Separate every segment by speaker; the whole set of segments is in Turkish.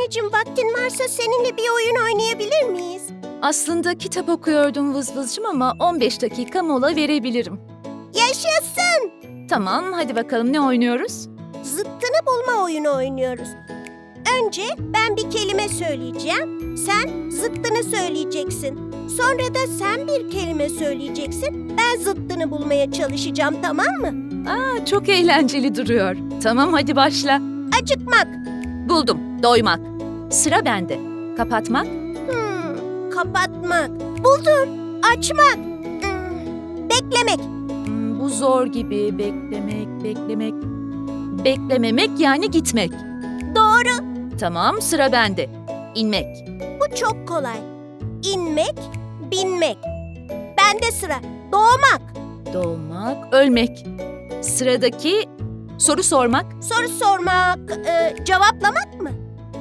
Speaker 1: Anneciğim vaktin varsa seninle bir oyun oynayabilir miyiz?
Speaker 2: Aslında kitap okuyordum vız vızcım ama 15 dakika mola verebilirim.
Speaker 1: Yaşasın!
Speaker 2: Tamam, hadi bakalım ne oynuyoruz?
Speaker 1: Zıttını bulma oyunu oynuyoruz. Önce ben bir kelime söyleyeceğim. Sen zıttını söyleyeceksin. Sonra da sen bir kelime söyleyeceksin. Ben zıttını bulmaya çalışacağım tamam mı?
Speaker 2: Aa, çok eğlenceli duruyor. Tamam, hadi başla.
Speaker 1: Acıkmak.
Speaker 2: Buldum, doymak. Sıra bende. Kapatmak,
Speaker 1: Hmm, kapatmak. Buldum. Açmak. Hmm, beklemek.
Speaker 2: Hmm, bu zor gibi. Beklemek, beklemek. Beklememek yani gitmek.
Speaker 1: Doğru.
Speaker 2: Tamam, sıra bende. İnmek.
Speaker 1: Bu çok kolay. İnmek, binmek. Bende sıra. Doğmak.
Speaker 2: Doğmak, ölmek. Sıradaki soru sormak.
Speaker 1: Soru sormak, e, cevaplamak mı?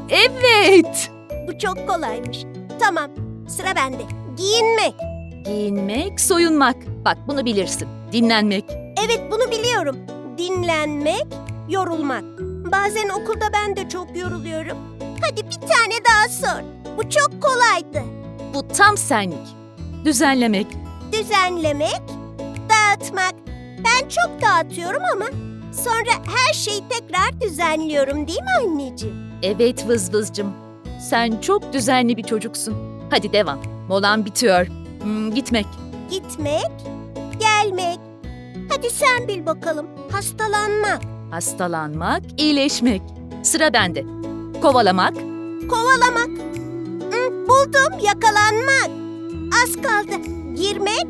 Speaker 2: Evet.
Speaker 1: Bu çok kolaymış. Tamam, sıra bende. Giyinmek.
Speaker 2: Giyinmek, soyunmak. Bak bunu bilirsin. Dinlenmek.
Speaker 1: Evet, bunu biliyorum. Dinlenmek, yorulmak. Bazen okulda ben de çok yoruluyorum. Hadi bir tane daha sor. Bu çok kolaydı.
Speaker 2: Bu tam senlik. Düzenlemek.
Speaker 1: Düzenlemek, dağıtmak. Ben çok dağıtıyorum ama sonra her şeyi tekrar düzenliyorum değil mi anneciğim?
Speaker 2: Evet vız vızcım. Sen çok düzenli bir çocuksun. Hadi devam. Molan bitiyor. Hmm, gitmek.
Speaker 1: Gitmek, gelmek. Hadi sen bil bakalım. Hastalanmak,
Speaker 2: Hastalanmak, iyileşmek. Sıra bende. Kovalamak,
Speaker 1: kovalamak. Hı, buldum, yakalanmak. Az kaldı. Girmek,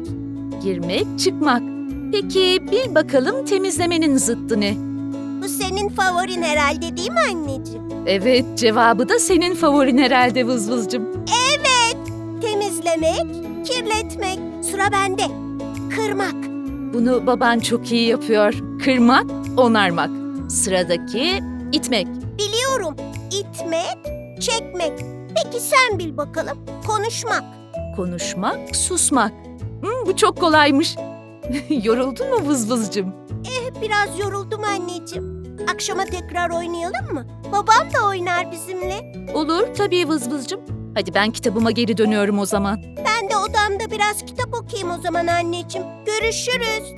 Speaker 2: girmek, çıkmak. Peki bil bakalım temizlemenin zıttı ne?
Speaker 1: bu senin favorin herhalde değil mi anneciğim?
Speaker 2: Evet, cevabı da senin favorin herhalde vız vızcım.
Speaker 1: Temizlemek, kirletmek. Sıra bende. Kırmak.
Speaker 2: Bunu baban çok iyi yapıyor. Kırmak, onarmak. Sıradaki itmek.
Speaker 1: Biliyorum. İtmek, çekmek. Peki sen bil bakalım. Konuşmak.
Speaker 2: Konuşmak, susmak. Hmm, bu çok kolaymış. Yoruldun mu vız vızcım?
Speaker 1: Eh, biraz yoruldum anneciğim. Akşama tekrar oynayalım mı? Babam da oynar bizimle.
Speaker 2: Olur tabii vız vızcım. Hadi ben kitabıma geri dönüyorum o zaman.
Speaker 1: Ben de odamda biraz kitap okuyayım o zaman anneciğim. Görüşürüz.